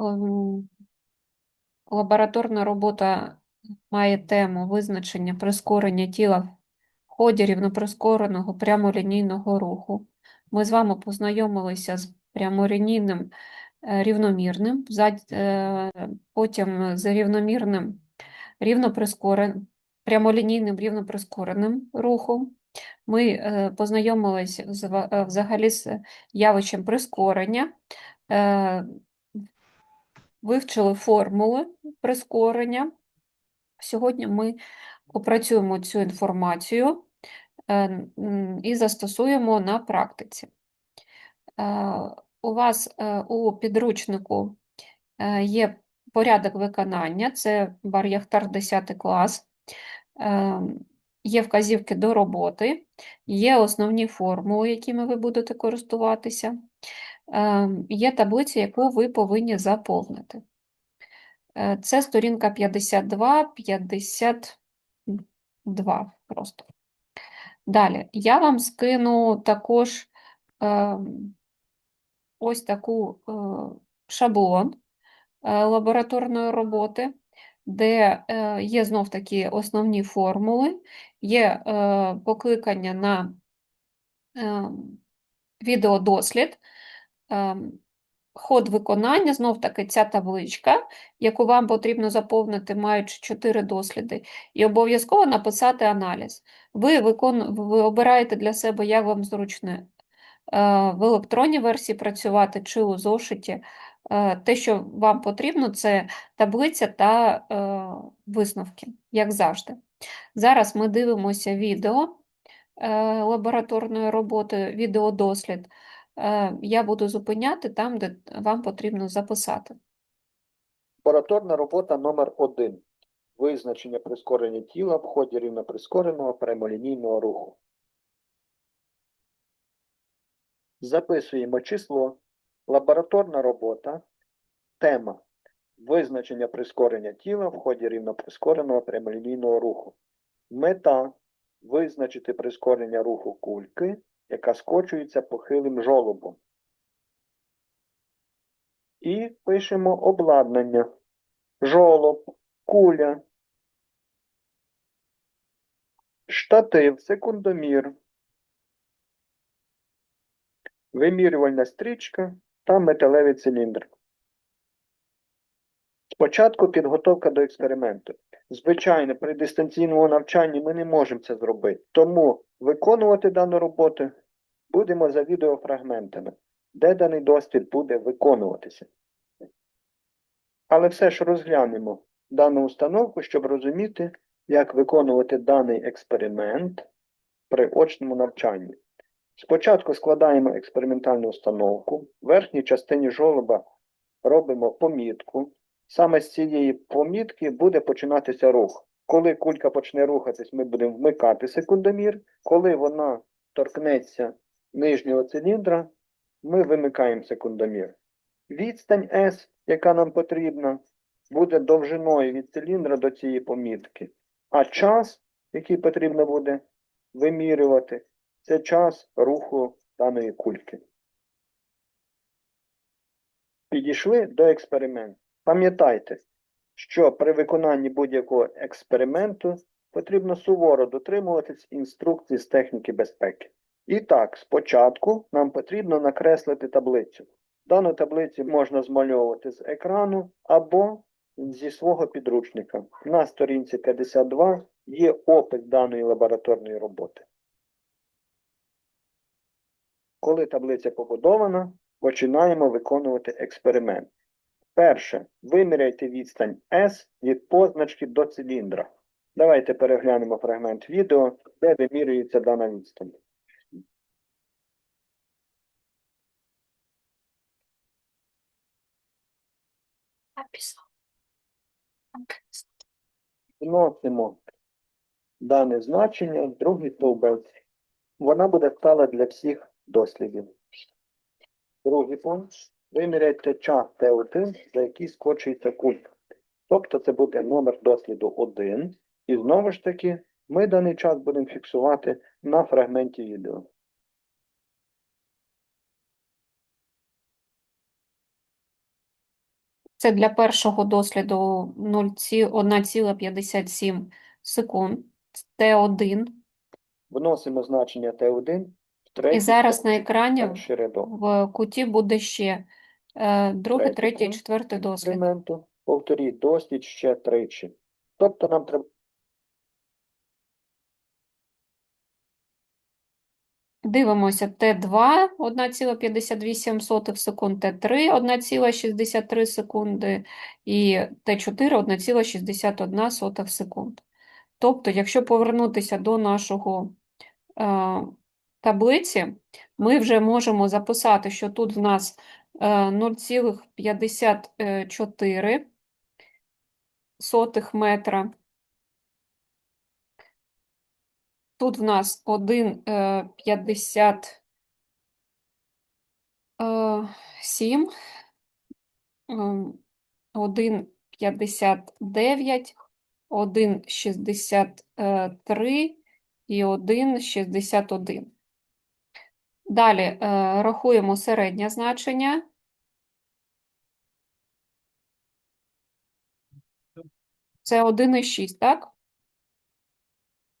ем, лабораторна робота має тему визначення прискорення тіла в ході рівноприскореного прямолінійного руху. Ми з вами познайомилися з прямолінійним е, рівномірним, е, потім з рівномірним рівноприскорен, прямолінійним рівноприскореним рухом. Ми е, е, взагалі з явищем прискорення, вивчили формули прискорення. Сьогодні ми опрацюємо цю інформацію е, і застосуємо на практиці. Е, У вас е, у підручнику е, є порядок виконання, це Бар-Яхтар 10 клас, Е, є вказівки до роботи, є основні формули, якими ви будете користуватися, Е, є таблиця, яку ви повинні заповнити. Е, Це сторінка 52, 52 просто. Далі, я вам скину також ем, ось таку е, шаблон е, лабораторної роботи, де є знов таки основні формули, є покликання на ем, відеодослід, ем, ход виконання, знов таки ця табличка, яку вам потрібно заповнити, маючи 4 досліди, і обов'язково написати аналіз. Ви, викон... ви обираєте для себе, як вам зручно е, в електронній версії працювати чи у зошиті. Е, Те, що вам потрібно, це таблиця та е, висновки, як завжди. Зараз ми дивимося відео е, лабораторної роботи, відеодослід. Е, Я буду зупиняти там, де вам потрібно записати. Лабораторна робота номер 1 Визначення прискорення тіла в ході рівноприскореного прямолінійного руху. Записуємо число. Лабораторна робота. Тема. Визначення прискорення тіла в ході рівноприскореного прямолінійного руху. Мета визначити прискорення руху кульки, яка скочується похилим жолобом. І пишемо обладнання. Жолоб, куля, штатив, секундомір, вимірювальна стрічка та металевий циліндр. Спочатку підготовка до експерименту. Звичайно, при дистанційному навчанні ми не можемо це зробити. Тому виконувати дану роботу будемо за відеофрагментами, де даний дослід буде виконуватися. Але все ж розглянемо дану установку, щоб розуміти, як виконувати даний експеримент при очному навчанні. Спочатку складаємо експериментальну установку. В верхній частині жолоба робимо помітку. Саме з цієї помітки буде починатися рух. Коли кулька почне рухатись, ми будемо вмикати секундомір. Коли вона торкнеться нижнього циліндра, ми вимикаємо секундомір. Відстань S, яка нам потрібна, буде довжиною від циліндра до цієї помітки. А час, який потрібно буде вимірювати, це час руху даної кульки. Підійшли до експерименту. Пам'ятайте, що при виконанні будь-якого експерименту потрібно суворо дотримуватись інструкцій з техніки безпеки. І так, спочатку нам потрібно накреслити таблицю. Дану таблицю можна змальовувати з екрану або зі свого підручника. На сторінці 52 є опис даної лабораторної роботи. Коли таблиця побудована, починаємо виконувати експеримент. Перше. Виміряйте відстань S від позначки до циліндра. Давайте переглянемо фрагмент відео, де вимірюється дана відстань. Вносимо дане значення в другий стовбець. Вона буде стала для всіх дослідів. Другий пункт. Виміряйте час Т1, за який скочується кулька. Тобто це буде номер досліду 1. І знову ж таки, ми даний час будемо фіксувати на фрагменті відео. Це для першого досліду 1,57 секунд. Т1. Вносимо значення Т1 І зараз на екрані в куті буде ще е, другий, Третій третій, четвертий дослід. експерименту. Повторіть дослід ще тричі. Тобто нам треба Дивимося Т2 1,58 секунд, Т3 1,63 секунди і Т4 1,61 секунд. Тобто, якщо повернутися до нашого е, таблиці, ми вже можемо записати, що тут в нас 0,54 сотих метра. Тут в нас е, 1,57, ем, 1,59, 1,63 і 1,61. Далі е, рахуємо середнє значення. Це 1,6, так?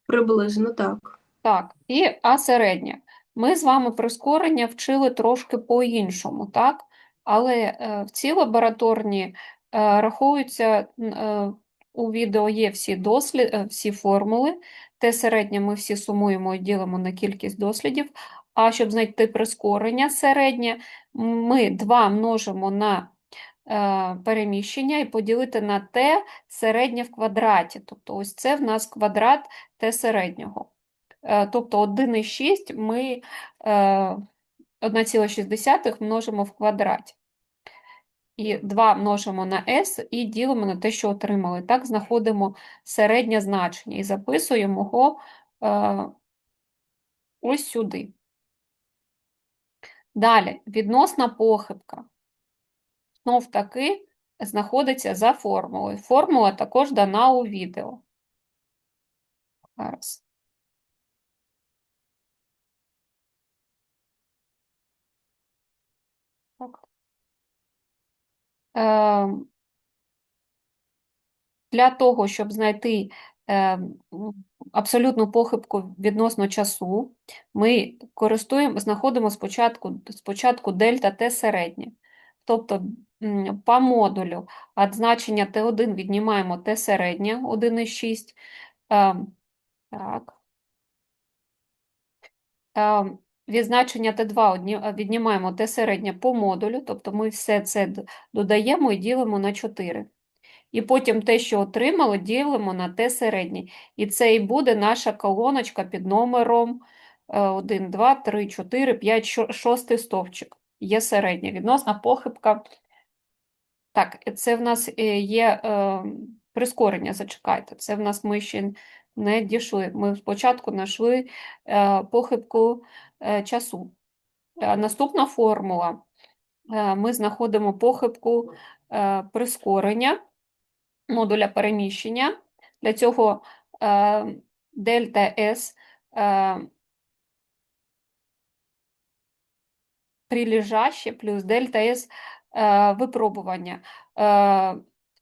Приблизно так. Так, і а середнє. Ми з вами прискорення вчили трошки по-іншому, так? Але е, в цій лабораторні е, рахуються, е, у відео є всі дослід, е, всі формули. Те середнє ми всі сумуємо і ділимо на кількість дослідів. А щоб знайти прискорення середнє, ми 2 множимо на е, переміщення і поділити на те середнє в квадраті. Тобто ось це в нас квадрат Т середнього. Е, Тобто 1,6 ми е, 1,6 множимо в квадраті. І 2 множимо на s і ділимо на те, що отримали. Так знаходимо середнє значення і записуємо його е, ось сюди. Далі, відносна похибка. Знов таки знаходиться за формулою. Формула також дана у відео. Зараз. Ем, Для того, щоб знайти абсолютну похибку відносно часу, ми користуємо, знаходимо спочатку, спочатку дельта Т середнє. Тобто по модулю від значення Т1 віднімаємо Т середнє 1,6. Ем, Так. Ем, Від значення Т2 е, віднімаємо Т середнє по модулю, тобто ми все це додаємо і ділимо на 4. І потім те, що отримали, ділимо на Т середнє. І це і буде наша колоночка під номером 1, 2, 3, 4, 5, 6 стовпчик. Є середня. Відносна похибка. Так, це в нас е, є е, прискорення, зачекайте. Це в нас ми ще не дійшли. Ми спочатку знайшли е, похибку часу. Наступна формула. Ми знаходимо похибку прискорення модуля переміщення. Для цього е, дельта S е, прилежаще плюс дельта S е, випробування.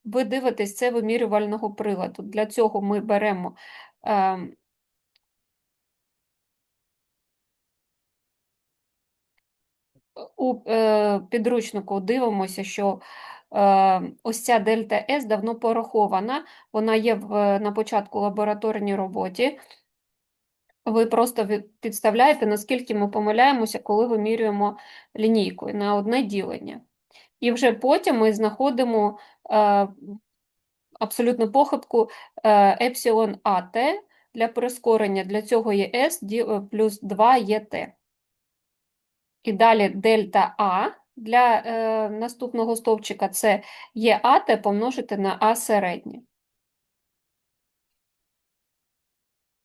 Ви дивитесь це вимірювального приладу. Для цього ми беремо у підручнику дивимося, що ось ця дельта S давно порахована, вона є в, на початку лабораторній роботі. Ви просто підставляєте, наскільки ми помиляємося, коли вимірюємо лінійкою на одне ділення. І вже потім ми знаходимо е, абсолютну похибку е, епсилон АТ для прискорення. Для цього є е, плюс 2 є Т. І далі дельта А для е, наступного стовпчика це є АТ помножити на А середнє.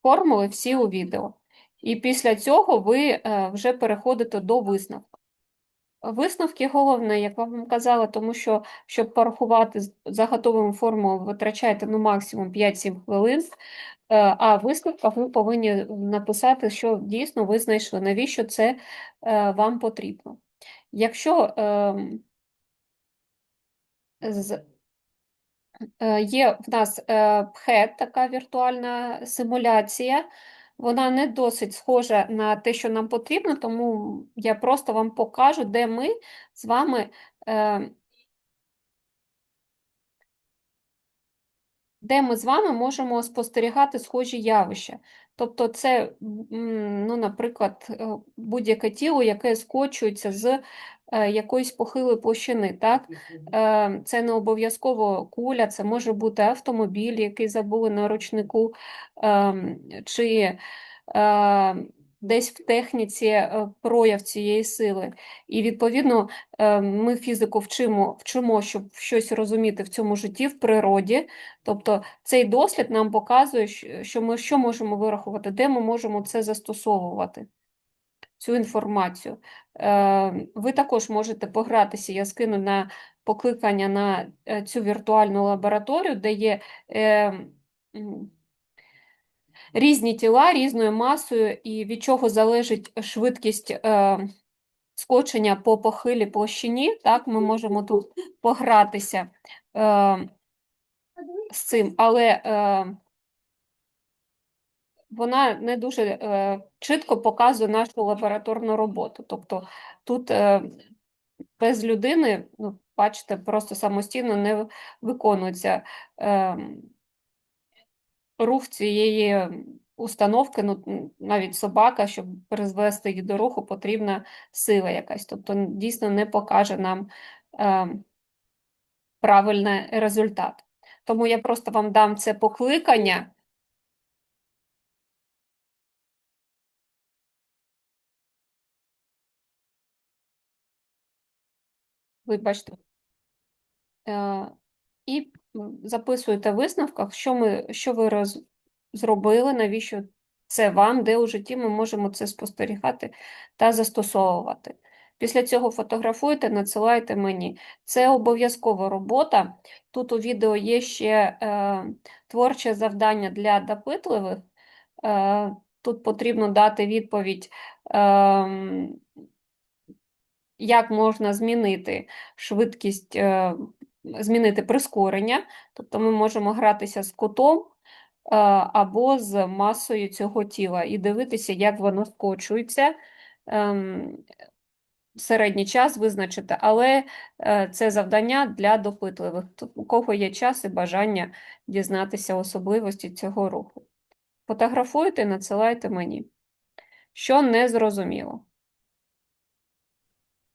Формули всі у відео. І після цього ви е, вже переходите до висновку. Висновки головне, як вам казала, тому що, щоб порахувати за готовими формулами, витрачаєте ну, максимум 5-7 хвилин, е, а в висновках ви повинні написати, що дійсно ви знайшли, навіщо це е, вам потрібно. Якщо ем, з Е, Є в нас е, ПХЕТ, така віртуальна симуляція. Вона не досить схожа на те, що нам потрібно, тому я просто вам покажу, де ми з вами, де ми з вами можемо спостерігати схожі явища. Тобто, це, ну, наприклад, е, будь-яке тіло, яке скочується з е, якоїсь похилої площини. Так? Е, Це не обов'язково куля, це може бути автомобіль, який забули на ручнику, ем, чи десь в техніці е, прояв цієї сили. І відповідно е, ми фізику вчимо, вчимо, щоб щось розуміти в цьому житті, в природі. Тобто цей дослід нам показує, що ми що можемо вирахувати, де ми можемо це застосовувати цю інформацію. Е, Ви також можете погратися, я скину на покликання на цю віртуальну лабораторію, де є різні тіла різною масою, і від чого залежить швидкість е, скочення по похилій площині. Так, ми можемо тут погратися е, з цим, але е, вона не дуже е, чітко показує нашу лабораторну роботу. Тобто тут е, без людини, ну, бачите, просто самостійно не виконується е, рух цієї установки, ну, навіть собака, щоб призвести її до руху, потрібна сила якась. Тобто дійсно не покаже нам е, правильний результат. Тому я просто вам дам це покликання. Вибачте. Е, і записуєте в висновках, що ми, що ви роз, зробили, навіщо це вам, де у житті ми можемо це спостерігати та застосовувати. Після цього фотографуєте, надсилайте мені. Це обов'язкова робота. Тут у відео є ще е, творче завдання для допитливих. Е, тут потрібно дати відповідь. Е, як можна змінити швидкість, е, змінити прискорення, тобто ми можемо гратися з кутом е, або з масою цього тіла і дивитися, як воно скочується. Ем, Середній час визначити, але е, це завдання для допитливих, у кого є час і бажання дізнатися особливості цього руху. Фотографуйте, надсилайте мені. Що не зрозуміло.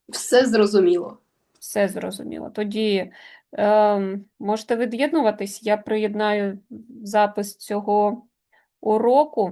Все зрозуміло. Все зрозуміло. Тоді ем, можете від'єднуватись, я приєднаю запис цього уроку.